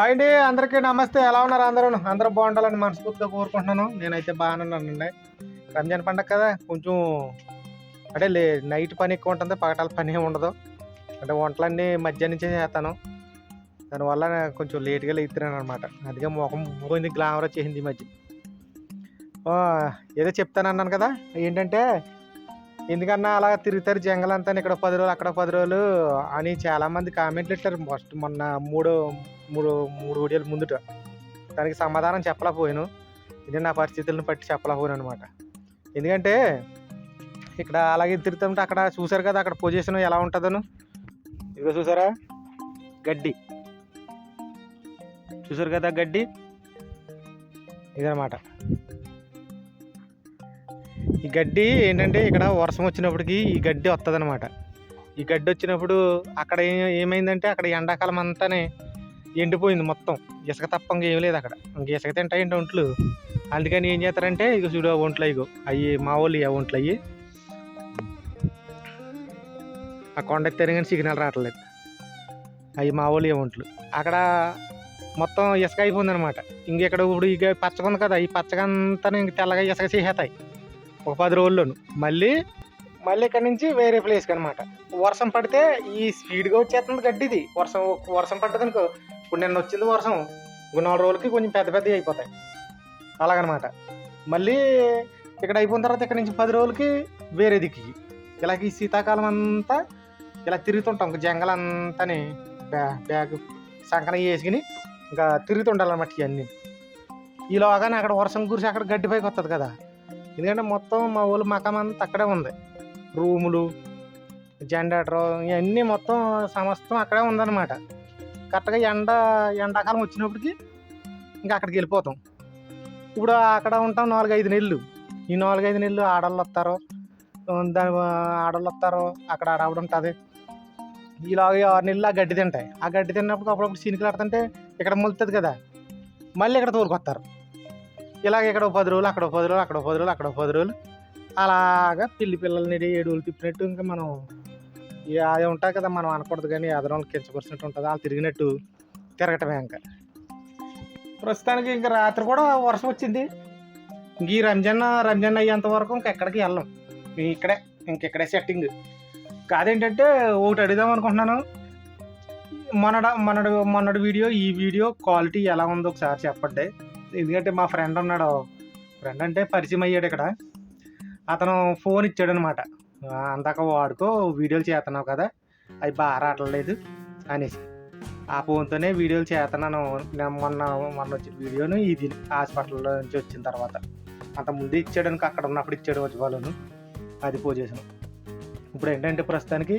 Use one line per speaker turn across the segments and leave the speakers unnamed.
Hi అండి అందరికీ నమస్తే. ఎలా ఉన్నారు అందరూ? అందరూ బాగుండాలని మనస్ఫూర్తిగా కోరుకుంటున్నాను. నేనైతే బాగానే ఉన్నానండి. రంజాన్ పండగ కదా కొంచెం అంటే లే నైట్ పని ఎక్కువ ఉంటుంది పగటాల పని ఏమి ఉండదు. అంటే వంటలన్నీ మధ్యాహ్నం నుంచే చేస్తాను. దానివల్ల కొంచెం లేట్గా లేతున్నాను అనమాట అందుకే ముఖం పోయింది గ్లామర్ వచ్చేసింది ఈ మధ్య. ఏదో చెప్తానన్నాను కదా ఏంటంటే ఎందుకన్నా అలా తిరుగుతారు జంగల్ అంతా ఇక్కడ పది రోజులు అక్కడ పది రోజులు అని చాలామంది కామెంట్లు ఇట్టారు ఫస్ట్ మొన్న మూడు మూడు మూడు వీడియోలు ముందుట దానికి సమాధానం చెప్పలేకపోయాను. ఇది నా పరిస్థితులను బట్టి చెప్పలేకపోయాను అనమాట ఎందుకంటే ఇక్కడ అలాగే తిరుగుతుంటే అక్కడ చూసారు కదా అక్కడ పొజిషన్ ఎలా ఉంటుందను. ఇదిగో చూసారా? గడ్డి. చూసారు కదా గడ్డి? ఇదనమాట ఈ గడ్డి ఏంటంటే ఇక్కడ వర్షం వచ్చినప్పటికి ఈ గడ్డి వస్తుంది ఈ గడ్డి వచ్చినప్పుడు అక్కడ ఏమైందంటే అక్కడ ఎండాకాలం అంతానే ఎండిపోయింది మొత్తం. ఇసుక తప్ప ఇంకేం లేదు అక్కడ. ఇంక ఇసుక తింటాయంటే ఒంట్లు. అందుకని ఏం చేస్తారంటే ఇక చూడు ఒంట్లు ఇగో. అవి మా వాళ్ళు ఆ ఒంట్లు అయ్యి ఆ కొండ ఎత్తారు కానీ సిగ్నల్ రావట్లేదు. అవి మా వాళ్ళు ఏ ఒంట్లు. అక్కడ మొత్తం ఇసుక అయిపోయింది అనమాట ఇంక ఇక్కడ ఇప్పుడు ఇక పచ్చగా ఉంది కదా ఈ పచ్చగా అంతా ఇంక తెల్లగా ఇసుక చేసేస్తాయి. ఒక పది రోజుల్లోను. మళ్ళీ మళ్ళీ ఇక్కడ నుంచి వేరే ప్లేస్కి అనమాట వర్షం పడితే ఈ స్పీడ్గా వచ్చేస్తుంది గడ్డిది. వర్షం వర్షం పడ్డది అనుకో ఇప్పుడు నిన్న వచ్చింది వర్షం ఇంకో నాలుగు రోజులకి కొంచెం పెద్ద పెద్దవి అయిపోతాయి. అలాగనమాట. మళ్ళీ ఇక్కడ అయిపోయిన తర్వాత ఇక్కడ నుంచి పది రోజులకి వేరే దిక్కి. ఇలా ఈ శీతాకాలం అంతా ఇలా తిరుగుతుంటాం. ఇంకా జంగల్ అంతాని బ్యా బ్యాగ్ సంకన వేసుకుని ఇంకా తిరుగుతుండాలన్నమాట ఇవన్నీ ఈలోగానే అక్కడ వర్షం కురిసి అక్కడ గడ్డి పైకి వస్తుంది కదా. ఎందుకంటే మొత్తం మా ఊళ్ళో మకం అంతా అక్కడే ఉంది. రూములు జనరేటర్ ఇవన్నీ మొత్తం సమస్తం అక్కడే ఉందన్నమాట. కరెక్ట్గా ఎండ ఎండాకాలం వచ్చినప్పటికి ఇంకా అక్కడికి వెళ్ళిపోతాం. ఇప్పుడు అక్కడ ఉంటాం నాలుగైదు నెలలు. ఈ నాలుగైదు నెలలు ఆడవాళ్ళు వస్తారు. దాని ఆడవాళ్ళు వస్తారు. అక్కడ ఆడావిడ ఉంటుంది ఈలాగ ఆరు నెలలు ఆ గడ్డి తింటాయి. ఆ గడ్డి తిన్నప్పుడు అప్పుడప్పుడు చినుకులు ఆడుతుంటే ఇక్కడ మొలుతుంది కదా. మళ్ళీ ఇక్కడ తోలుకొస్తారు. ఇలాగ ఇక్కడ పది రోజులు అక్కడ పది రోజులు అక్కడ పది రోజులు అక్కడ పది రోజులు. అలాగా పిల్లి పిల్లల్ని ఏడుగులు తిప్పినట్టు ఇంకా మనం అది ఉంటాయి కదా మనం అనకూడదు కానీ అదనం కించపరిచినట్టు ఉంటుంది. వాళ్ళు తిరిగినట్టు తిరగటమే ఇంకా. ప్రస్తుతానికి ఇంకా రాత్రి కూడా వర్షం వచ్చింది. ఇంక ఈ రంజాన్ రంజాన్ అయ్యేంత వరకు ఇంకెక్కడికి వెళ్ళం. ఇంక ఇక్కడే ఇంకెక్కడే సెట్టింగ్. కాదేంటంటే ఒకటి అడుగుదాం అనుకుంటున్నాను. మొన్నడ మొన్నడు మొన్నటి వీడియో ఈ వీడియో క్వాలిటీ ఎలా ఉందో ఒకసారి చెప్పండి. ఎందుకంటే మా ఫ్రెండ్ ఉన్నాడు. ఫ్రెండ్ అంటే పరిచయం అయ్యాడు ఇక్కడ. అతను ఫోన్ ఇచ్చాడు అనమాట అందాక వాడుకో వీడియోలు చేస్తున్నావు కదా అవి బాగా రావట్లేదు అనేసి. ఆ ఫోన్తోనే వీడియోలు చేస్తున్నాను నేను మొన్న మొన్న వచ్చిన వీడియోను ఇది హాస్పిటల్లో నుంచి వచ్చిన తర్వాత. అంత ముందు ఇచ్చాడు అనుకో అక్కడ ఉన్నప్పుడు ఇచ్చాడు వజ్వాలను. అది పోజేసాను ఇప్పుడు ఏంటంటే ప్రస్తుతానికి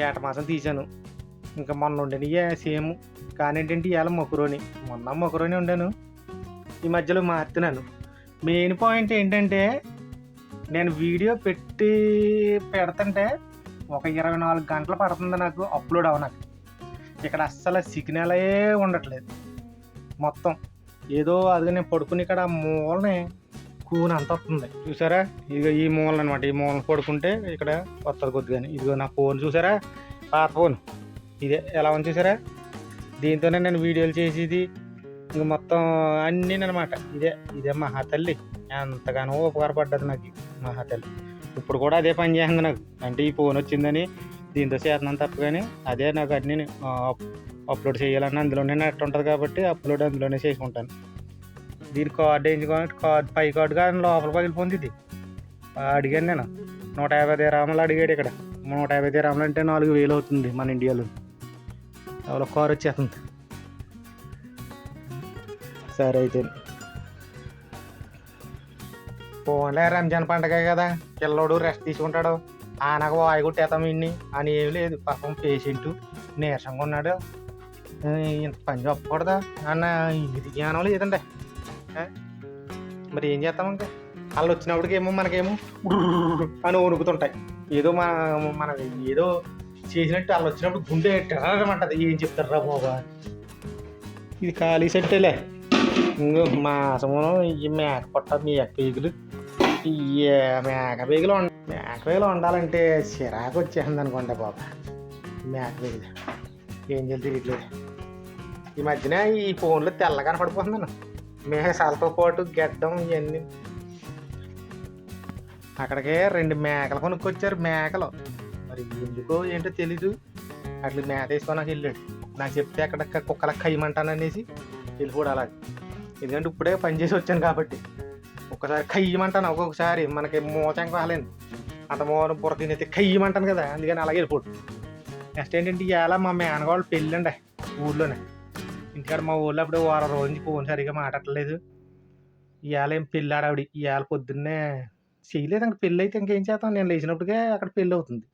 ఏట మాసం తీశాను. ఇంకా మొన్న ఉండేనియే సేమ్. కానీ ఏంటంటే ఇవాళ మొకరోని. మొన్న మొకరోని ఉండాను. ఈ మధ్యలో మారుతున్నాను. మెయిన్ పాయింట్ ఏంటంటే నేను వీడియో పెట్టి పెడుతుంటే ఒక ఇరవై నాలుగు గంటలు పడుతుంది నాకు అప్లోడ్ అవ్వనాక ఇక్కడ అస్సలు సిగ్నలే ఉండట్లేదు. మొత్తం ఏదో అది నేను పడుకుని ఇక్కడ మూలని కూన అంత వస్తుంది. చూసారా? ఇదిగో ఈ మూలన అనమాట ఈ మూలన పడుకుంటే ఇక్కడ వస్తుంది కొద్దిగానే ఇదిగో నా ఫోన్ చూసారా? పాత ఫోన్. ఇదే ఎలా ఉంది చూసారా? దీంతోనే నేను వీడియోలు చేసేది ఇంక మొత్తం అన్ని అనమాట ఇదే ఇదే మహాతల్లి ఎంతగానో ఉపకారపడ్డది నాకు మహాతల్లి ఇప్పుడు కూడా అదే పని చేస్తుంది నాకు. అంటే ఈ ఫోన్ వచ్చిందని దీంతో చేస్తున్నాను తప్ప కానీ అదే నాకు అన్ని అప్లోడ్ చేయాలని అందులోనే నెట్ ఉంటుంది కాబట్టి అప్లోడ్ అందులోనే చేసుకుంటాను. దీని కార్డు వేయించుకోవాలి కార్డు పై కార్డు కానీ లోపల పగిలిపోయింది ఇది అడిగాను నేను. నూట యాభై రామలు అడిగాడు ఇక్కడ. నూట యాభై రామలు అంటే నాలుగు వేలు అవుతుంది మన ఇండియాలో. ఎవరో కారు వచ్చేస్తుంది. సరే అయితే పోన్లే రంజాన్ పండగ కదా. పిల్లోడు రెస్ట్ తీసుకుంటాడు. ఆనకు వాయి కొట్టేస్తాం ఇన్ని. అని ఏమి లేదు. పాపం పేషెంట్ నీరసంగా ఉన్నాడు. ఇంత పని చెప్పకూడదా? అన్న ఇది జ్ఞానం లేదండి. మరి ఏం చేస్తాం ఇంకా? వాళ్ళు వచ్చినప్పటికేమో మనకేమో అని వణుకుతుంటాయి. ఏదో మన మన ఏదో చేసినట్టు వాళ్ళు వచ్చినప్పుడు గుండె టెర్రమంటది ఏం చెప్తారా బాబా? ఇది ఖాళీ సెట్టేలే మాసమును ఈ మేక పొట్ట మేక పేగులు ఈ మేక పేగులు మేక పేగులు ఉండాలంటే చిరాకు వచ్చేసింది అనుకోండి బాబా మేక పేగులు ఏం చేసి తెలియట్లేదు ఈ మధ్యన ఈ ఫోన్లో తెల్ల కనపడిపోతున్నాను మేసాలతో పాటు గెడ్డం ఇవన్నీ అక్కడికే రెండు మేకలు కొనుక్కొచ్చారు మేకలు మరి ఎందుకో ఏంటో తెలీదు అట్లా మేత వేసుకోడానికి వెళ్ళాడు నాకు చెప్తే అక్కడ కుక్కలకు కయ్యమంటాననేసి వెళ్ళిపోడు అలాగే ఎందుకంటే ఇప్పుడే పని చేసి వచ్చాను కాబట్టి. ఒక్కసారి కయ్యమంటాను ఒక్కొక్కసారి మనకి మోచం కాలేదు అంత మోన బుర్ర తినైతే కయ్యమంటాను కదా అందుకని అలాగే వెళ్ళిపోటు నెక్స్ట్ ఏంటంటే ఇవాళ మా మేనగాళ్ళు పెళ్ళండి ఊళ్ళోనే ఇంటికాడ మా ఊళ్ళో అప్పుడు వారం రోజు నుంచి ఫోన్ సరిగా మాట్లాడలేదు ఇవాళ ఏం పెళ్ళాడు ఆవిడ. ఇవాళ పొద్దున్నే చేయలేదు ఇంకా పెళ్ళి అయితే ఇంకేం చేస్తాం? నేను లేచినప్పటికే అక్కడ పెళ్ళి అవుతుంది.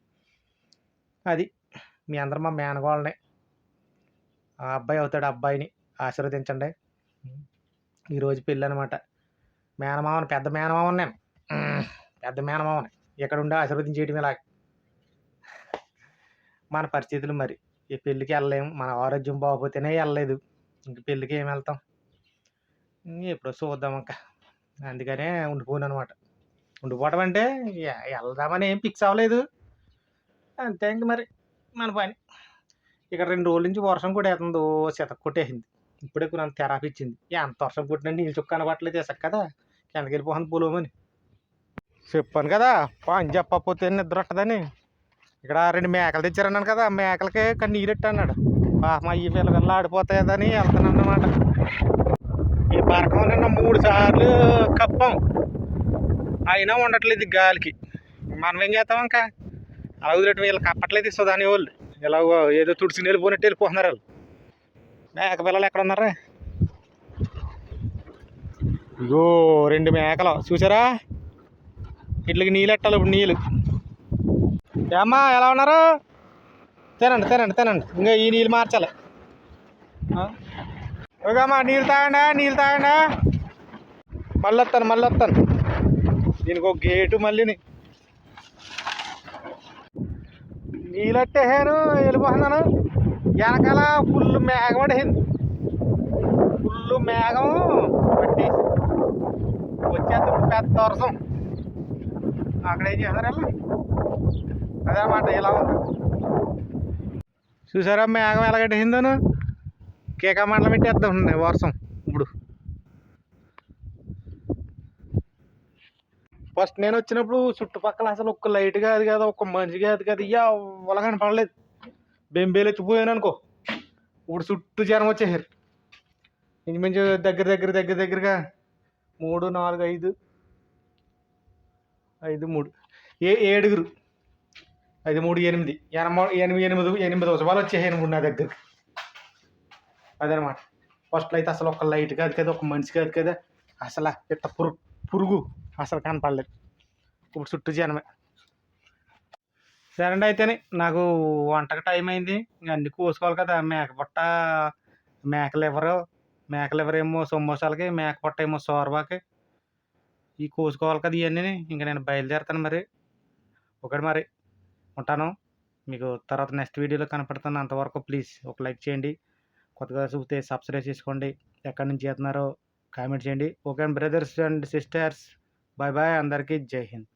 అది మీ అందరు మా మేనగోళ్ళని. ఆ అబ్బాయి అవుతాడు అబ్బాయిని ఆశీర్వదించండి. ఈరోజు పెళ్ళి అనమాట మేనమామని పెద్ద మేనమామని నేను. పెద్ద మేనమామని. ఇక్కడ ఉండి ఆశీర్వదించేయటం ఇలా మన పరిస్థితులు మరి. ఈ పెళ్ళికి వెళ్ళలేము. మన ఆరోగ్యం బాగోపోతేనే వెళ్ళలేదు. ఇంక పెళ్ళికి ఏం వెళ్తాం? ఎప్పుడో చూద్దాం ఇంకా. అందుకనే ఉండిపోను అనమాట ఉండిపోవటం అంటే వెళ్దామని ఏం ఫిక్స్ అవ్వలేదు. అంతే ఇంక మరి. మన పని. ఇక్కడ రెండు రోజుల నుంచి వర్షం కూడా వేస్తుంది ఓ శతక కొట్టేసింది ఇప్పుడే కొంత తెరాపి ఇచ్చింది. ఎంత వర్షం కొట్టినా నీళ్ళు చుక్క అనబట్టలేదు ఇసక కదా? కిందకి వెళ్ళిపోతుంది పొలమని. చెప్పాను కదా పని చెప్పకపోతే నిద్ర ఉంటుందని ఇక్కడ రెండు మేకలు తెచ్చారన్నాను కదా మేకలకే మేకలకి కానీ నీరెట్టు అన్నాడు పాపం అయ్యి పిల్లగల్లా ఆడిపోతాయని వెళ్తాను అన్నమాట ఈ బరకం నిన్న మూడు సార్లు కప్పాం. అయినా ఉండట్లేదు గాలికి. మనం ఏం చేస్తాం ఇంకా? అలా వదిలేటం వీళ్ళు కప్పట్లేదు ఇస్తుందని వాళ్ళు. ఇలా ఏదో తుడిసి వెళ్ళిపోయినట్టు వెళ్ళిపోతున్నారు వాళ్ళు. మేక పిల్లలు ఎక్కడ ఉన్నారా ఇగో రెండు మేకలు. చూసారా? ఇట్లకి నీళ్ళు ఎట్టాలి ఇప్పుడు నీళ్ళు. ఏమ్మా ఎలా ఉన్నారు? తినండి తినండి తినండి. ఇంకా ఈ నీళ్ళు మార్చాలి. ఆ? ఓకేమ్మా నీళ్ళు తాగండి నీళ్ళు తాగండి. మళ్ళీ వస్తాను మళ్ళీ వస్తాను దీనికి ఒక గేటు మళ్ళీని నీళ్ళట్టేసాను వెళ్ళిపోతున్నాను. వెనకాల ఫుల్ మేఘం పడేసింది ఫుల్ మేఘం పట్టేసి వచ్చేటప్పుడు పెద్ద వర్షం అక్కడ ఏం చేస్తారు వెళ్ళి? అదనమాట ఇలా ఉంది. చూసారా మేఘం ఎలా కట్టేసిందను కేక మండలం పెట్టేద్దాం వర్షం ఇప్పుడు. ఫస్ట్ నేను వచ్చినప్పుడు చుట్టుపక్కల అసలు ఒక్క లైట్ కాదు కదా ఒక్క మనిషి కాదు కదా ఇయ్యా వలగని పడలేదు బెంబేలు అనుకో ఇప్పుడు చుట్టూ జనం వచ్చేసారు. ఇంచుమించు దగ్గర దగ్గర దగ్గర దగ్గరగా మూడు నాలుగు ఐదు ఐదు మూడు ఏ ఏడుగురు. ఐదు మూడు ఎనిమిది ఎనభై ఎనిమిది ఎనిమిది ఎనిమిది ఉత్సవాలు వచ్చేసాను ఇప్పుడు నా దగ్గరికి అదనమాట. ఫస్ట్లో అయితే అసలు ఒక లైట్ కాదు కదా ఒక మనిషి కాదు కదా. అసలు ఇట్ట పురుగు పురుగు అసలు కనపడలేదు. ఇప్పుడు చుట్టూ జనమే. సరే అండి అయితేనే. నాకు వంటకి టైం అయింది. ఇంక అన్ని కోసుకోవాలి కదా. మేక పొట్ట మేక లివరు మేక లివర్ ఏమో సమోసాలకి మేక పొట్ట ఏమో సోర్బాకి ఈ కోసుకోవాలి కదా ఇవన్నీ ఇంకా నేను బయలుదేరుతాను మరి. ఒకటి మరి. ఉంటాను. మీకు తర్వాత నెక్స్ట్ వీడియోలో కనపడుతాను అంతవరకు ప్లీజ్ ఒక లైక్ చేయండి. కొత్తగా చూస్తే సబ్స్క్రైబ్ చేసుకోండి. ఎక్కడి నుంచి చేస్తున్నారో కామెంట్ చేయండి. Okay brothers and sisters. Bye bye అందరికీ జై హింద్.